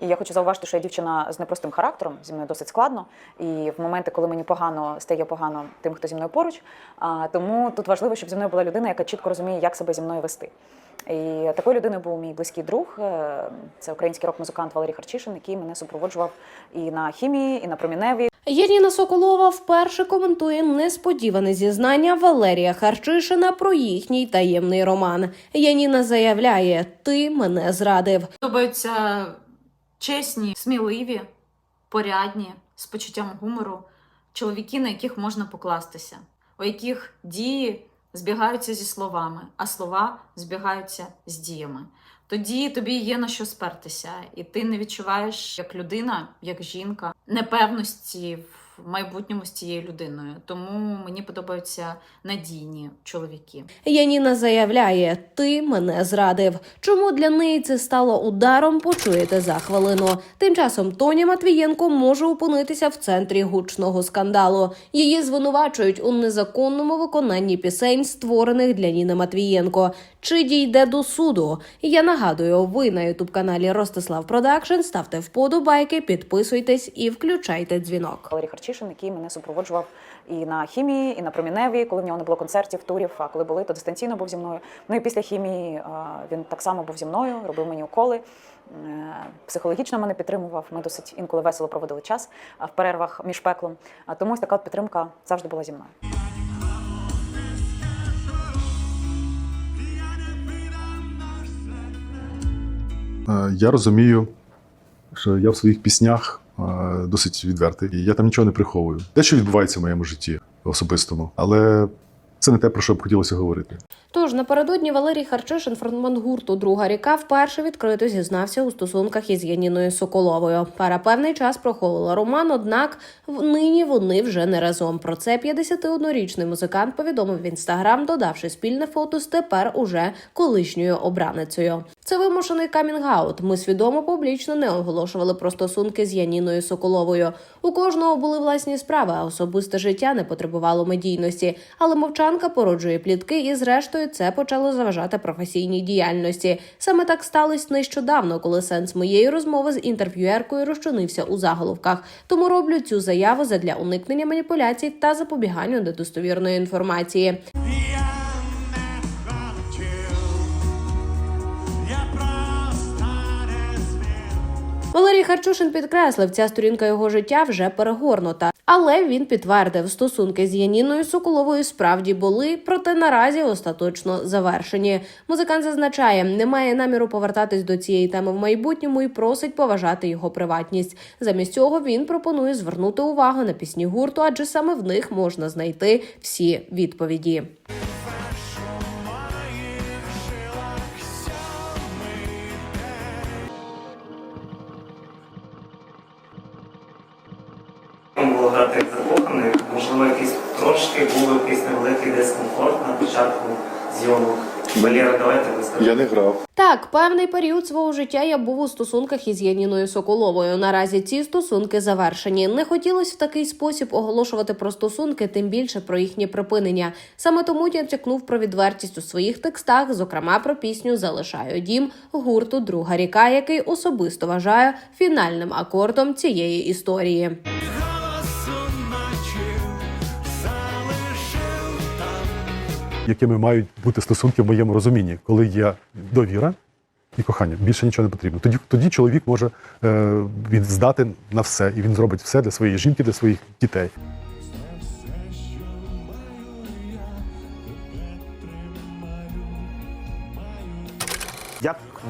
І я хочу зауважити, що я дівчина з непростим характером, зі мною досить складно. І в моменти, коли мені погано, стає погано тим, хто зі мною поруч. А, тому тут важливо, щоб зі мною була людина, яка чітко розуміє, як себе зі мною вести. І такою людиною був мій близький друг. е, Це український рок-музикант Валерій Харчишин, який мене супроводжував і на хімії, і на проміневі. Яніна Соколова вперше коментує несподіване зізнання Валерія Харчишина про їхній таємний роман. Яніна заявляє: Ти мене зрадив. Подобаються чесні, сміливі, порядні, з почуттям гумору, чоловіки, на яких можна покластися, у яких дії збігаються зі словами, а слова збігаються з діями. Тоді тобі є на що спертися, і ти не відчуваєш як людина, як жінка непевності в майбутньому з цією людиною. Тому мені подобаються надійні чоловіки. Яніна заявляє: Ти мене зрадив. Чому для неї це стало ударом? Почуєте за хвилину. Тим часом Тоня Матвієнко може опинитися в центрі гучного скандалу. Її звинувачують у незаконному виконанні пісень, створених для Ніни Матвієнко. Чи дійде до суду? Я нагадую, ви на ютуб каналі Ростислав Продакшн ставте вподобайки, підписуйтесь і включайте дзвінок. Валерій який мене супроводжував і на хімії, і на проміневі, коли в нього не було концертів, турів. А коли були, то дистанційно був зі мною. Ну і після хімії він так само був зі мною, робив мені уколи. е, Психологічно мене підтримував. Ми досить інколи весело проводили час в перервах між пеклом. Тому ось така от підтримка завжди була зі мною. Е, Я розумію, що я в своїх піснях досить відвертий, і я там нічого не приховую. Те, що відбувається в моєму житті особистому, але це не те, про що б хотілося говорити. Тож напередодні Валерій Харчишин, фронтман гурту Друга ріка, вперше відкрито зізнався у стосунках із Яніною Соколовою. Пара певний час проховувала роман, однак нині вони вже не разом. Про це 51-річний музикант повідомив в інстаграм, додавши спільне фото з тепер уже колишньою обраницею. Це вимушений камінг-аут. Ми свідомо публічно не оголошували про стосунки з Яніною Соколовою. У кожного були власні справи, а особисте життя не потребувало медійності. Але мовчанка породжує плітки, і зрештою це почало заважати професійній діяльності. Саме так сталося нещодавно, коли сенс моєї розмови з інтерв'юеркою розчинився у заголовках. Тому роблю цю заяву задля уникнення маніпуляцій та запобіганню недостовірної інформації. Валерій Харчушин підкреслив, ця сторінка його життя вже перегорнута. Але він підтвердив, стосунки з Яніною Соколовою справді були, проте наразі остаточно завершені. Музикант зазначає, не має наміру повертатись до цієї теми в майбутньому і просить поважати його приватність. Замість цього він пропонує звернути увагу на пісні гурту, адже саме в них можна знайти всі відповіді. Як закоханих, можливо, якийсь трошки був якийсь невеликий дискомфорт на початку зйомок. Валера, давайте ви скажете. не грав. Так, певний період свого життя я був у стосунках із Яніною Соколовою. Наразі ці стосунки завершені. Не хотілося в такий спосіб оголошувати про стосунки, тим більше про їхнє припинення. Саме тому я тякнув про відвертість у своїх текстах, зокрема про пісню Залишаю дім гурту Друга ріка, який особисто вважаю фінальним акордом цієї історії. Якими мають бути стосунки в моєму розумінні, коли є довіра і кохання. Більше нічого не потрібно. Тоді, тоді чоловік може е, він здати на все, і він зробить все для своєї жінки, для своїх дітей.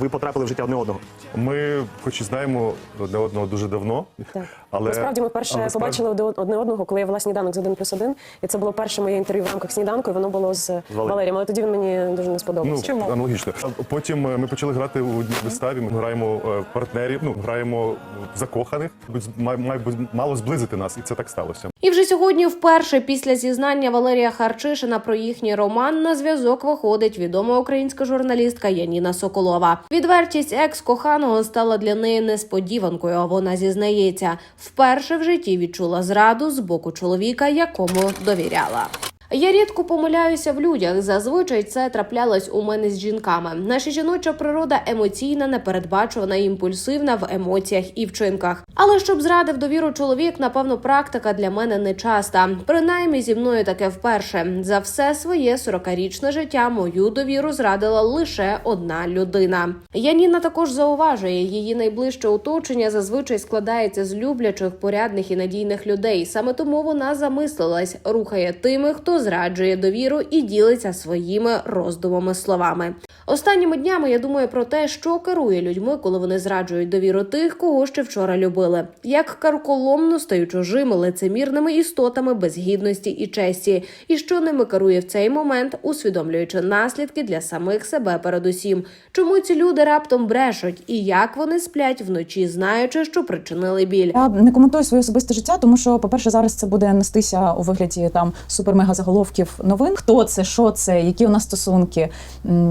Ви потрапили в життя одне одного? Ми, хоч і знаємо одне одного дуже давно, Так. але Насправді ми вперше але справді- побачили один- одне одного, коли я вела сніданок з один плюс один. І це було перше моє інтерв'ю в рамках сніданку, і воно було з Валерієм. Валерієм. Але тоді він мені дуже не сподобався. Ну, аналогічно. А Потім е, ми почали грати у одній виставі. Ми граємо е, партнерів, ну граємо закоханих. Має, має бути мало зблизити нас, і це так сталося. І вже сьогодні, вперше після зізнання Валерія Харчишина про їхній роман, на зв'язок виходить відома українська журналістка Яніна Соколова. Відвертість екс-коханого стала для неї несподіванкою. Вона зізнається, вперше в житті відчула зраду з боку чоловіка, якому довіряла. Я рідко помиляюся в людях. Зазвичай це траплялось у мене з жінками. Наша жіноча природа емоційна, непередбачувана, імпульсивна в емоціях і вчинках. Але щоб зрадив довіру чоловік, напевно, практика для мене не часта. Принаймні зі мною таке вперше. За все своє 40-річне життя мою довіру зрадила лише одна людина. Яніна також зауважує, її найближче оточення зазвичай складається з люблячих, порядних і надійних людей. Саме тому вона замислилась, рухає тими, хто зраджує довіру і ділиться своїми роздумами словами. Останніми днями я думаю про те, що керує людьми, коли вони зраджують довіру тих, кого ще вчора любили, як карколомно стають чужими лицемірними істотами без гідності і честі, і що ними керує в цей момент, усвідомлюючи наслідки для самих себе передусім. Чому ці люди раптом брешуть, і як вони сплять вночі, знаючи, що причинили біль. Я не коментую своє особисте життя, тому що, по-перше, зараз це буде нестися у вигляді там супер-мега заголовків новин. Хто це, що це, які у нас стосунки.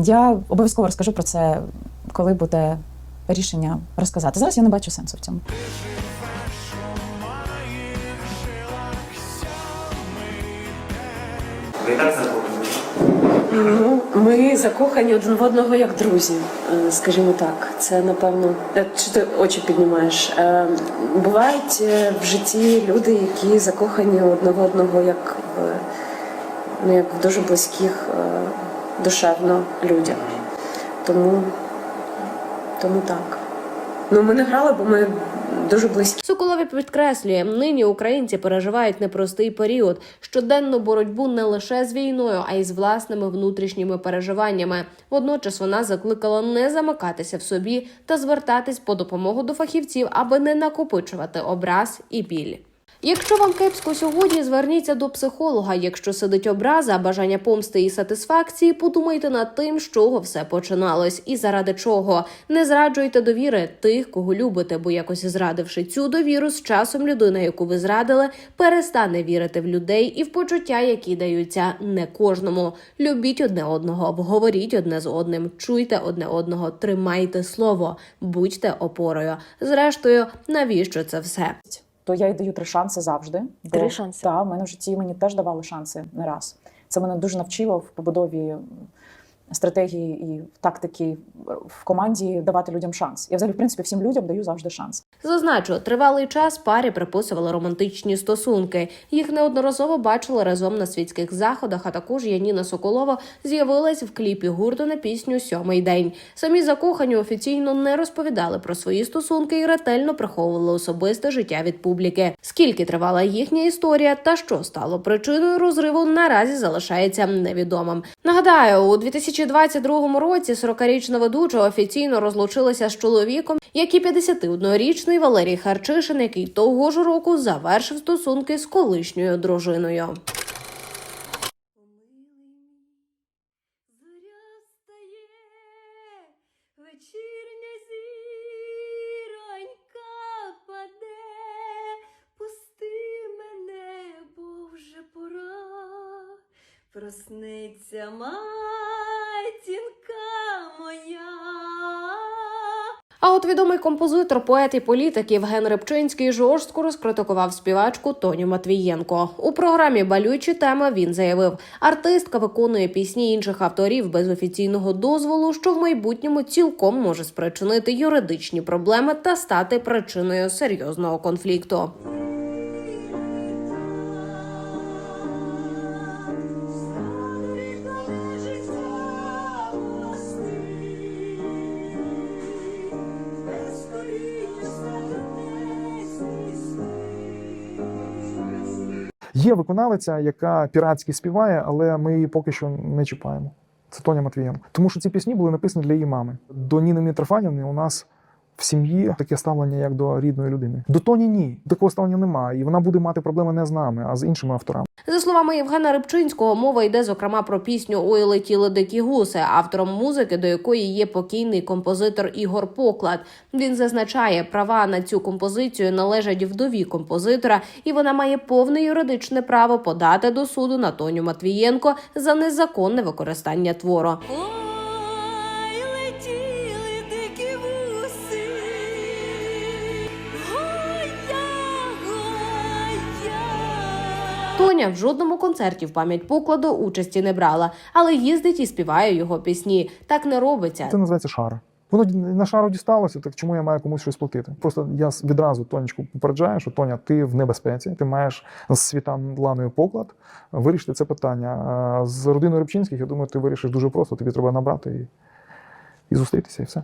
Я обов'язково розкажу про це, коли буде рішення розказати. Зараз я не бачу сенсу в цьому. Ви так? Ну, ми закохані один в одного як друзі, е, скажімо так. Це напевно. Е, Чи ти очі піднімаєш? Е, Бувають в житті люди, які закохані один в одного як в, ну, як в дуже близьких душевно людях. Тому, тому так. Ну, ми не грали, бо ми дуже близькі. Соколові підкреслює, нині українці переживають непростий період, щоденну боротьбу не лише з війною, а й з власними внутрішніми переживаннями. Водночас вона закликала не замикатися в собі та звертатись по допомогу до фахівців, аби не накопичувати образ і біль. Якщо вам кепсько сьогодні, зверніться до психолога. Якщо сидить образа, бажання помсти і сатисфакції, подумайте над тим, з чого все починалось і заради чого. Не зраджуйте довіри тих, кого любите, бо якось зрадивши цю довіру, з часом людина, яку ви зрадили, перестане вірити в людей і в почуття, які даються не кожному. Любіть одне одного, обговоріть одне з одним, чуйте одне одного, тримайте слово, будьте опорою. Зрештою, навіщо це все? То я й даю три шанси завжди. Три Бо, шанси? Так, в мене в житті мені теж давали шанси не раз. Це мене дуже навчило в побудові стратегії і тактики в команді давати людям шанс. Я взагалі, в принципі, всім людям даю завжди шанс. Зазначу, тривалий час парі приписували романтичні стосунки. Їх неодноразово бачили разом на світських заходах. А також Яніна Соколова з'явилась в кліпі гурту на пісню Сьомий день. Самі закохані офіційно не розповідали про свої стосунки і ретельно приховували особисте життя від публіки. Скільки тривала їхня історія та що стало причиною розриву, наразі залишається невідомим. Нагадаю, у 2022 році 40-річна ведуча офіційно розлучилася з чоловіком, як і 51-річний Валерій Харчишин, який того ж року завершив стосунки з колишньою дружиною. Вечірня зіронька От відомий композитор, поет і політик Євген Рибчинський жорстко розкритикував співачку Тоню Матвієнко. У програмі Балючі теми він заявив, артистка виконує пісні інших авторів без офіційного дозволу, що в майбутньому цілком може спричинити юридичні проблеми та стати причиною серйозного конфлікту. Є виконавиця, яка піратськи співає, але ми її поки що не чіпаємо. Це Тоня Матвієнко. Тому що ці пісні були написані для її мами. До Ніни Мітрофанівни у нас в сім'ї таке ставлення, як до рідної людини. До Тоні ні. Такого ставлення немає. І вона буде мати проблеми не з нами, а з іншими авторами. За словами Євгена Рибчинського, мова йде зокрема про пісню Ой летіли дикі гуси, автором музики, до якої є покійний композитор Ігор Поклад. Він зазначає, права на цю композицію належать вдові композитора, і вона має повне юридичне право подати до суду на Тоню Матвієнко за незаконне використання твору. Тоня в жодному концерті в пам'ять покладу участі не брала, але їздить і співає його пісні. Так не робиться. Це називається шара. Воно на шару дісталося, так чому я маю комусь щось платити? Просто я відразу Тонечку попереджаю, що Тоня, ти в небезпеці, ти маєш з Світланою поклад вирішити це питання. З родиною Рибчинських, я думаю, ти вирішиш дуже просто. Тобі треба набрати і, і зустрітися, і все.